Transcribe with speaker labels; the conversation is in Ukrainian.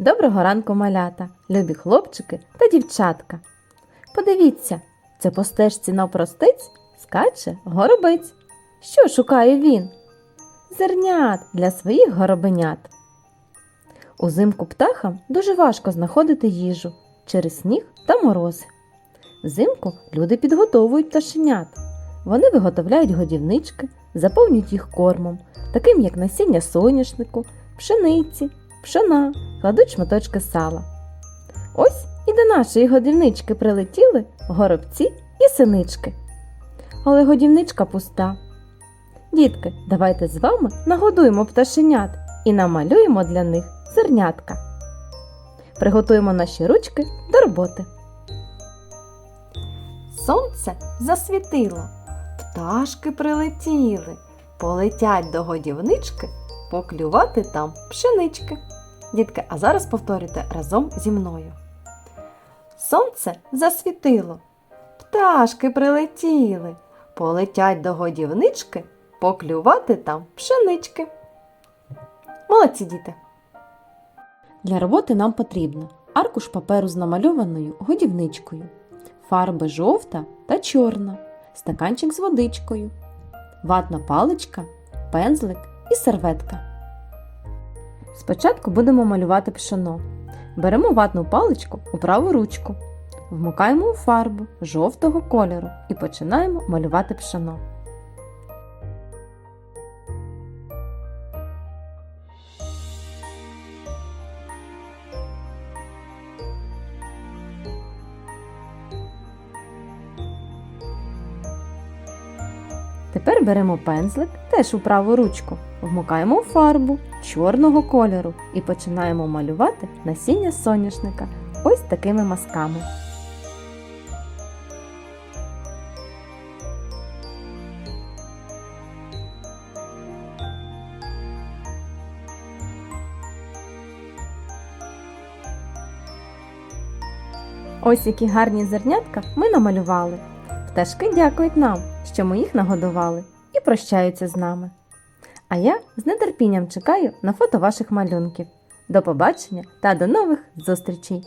Speaker 1: Доброго ранку, малята, любі хлопчики та дівчатка. Подивіться, це по стежці навпростець скаче горобець. Що шукає він? Зернят для своїх горобенят. Узимку птахам дуже важко знаходити їжу через сніг та мороз. Взимку люди підготовують пташенят. Вони виготовляють годівнички, заповнюють їх кормом, таким як насіння соняшнику, пшениці, пшона, кладуть шматочки сала. Ось і до нашої годівнички прилетіли горобці і синички. Але годівничка пуста. Дітки, давайте з вами нагодуємо пташенят і намалюємо для них зернятка. Приготуємо наші ручки до роботи. Сонце засвітило, пташки прилетіли, полетять до годівнички поклювати там пшенички. Дітки, а зараз повторюйте разом зі мною. Сонце засвітило, пташки прилетіли, полетять до годівнички поклювати там пшенички. Молодці діти! Для роботи нам потрібно аркуш паперу з намальованою годівничкою, фарби жовта та чорна, стаканчик з водичкою, ватна паличка, пензлик і серветка. Спочатку будемо малювати пшено. Беремо ватну паличку у праву ручку, вмикаємо у фарбу жовтого кольору і починаємо малювати пшено. Тепер беремо пензлик теж у праву ручку, вмикаємо у фарбу чорного кольору і починаємо малювати насіння соняшника ось такими мазками. Ось які гарні зернятка ми намалювали. Пташки дякують нам, що ми їх нагодували, і прощаються з нами. А я з нетерпінням чекаю на фото ваших малюнків. До побачення та до нових зустрічей!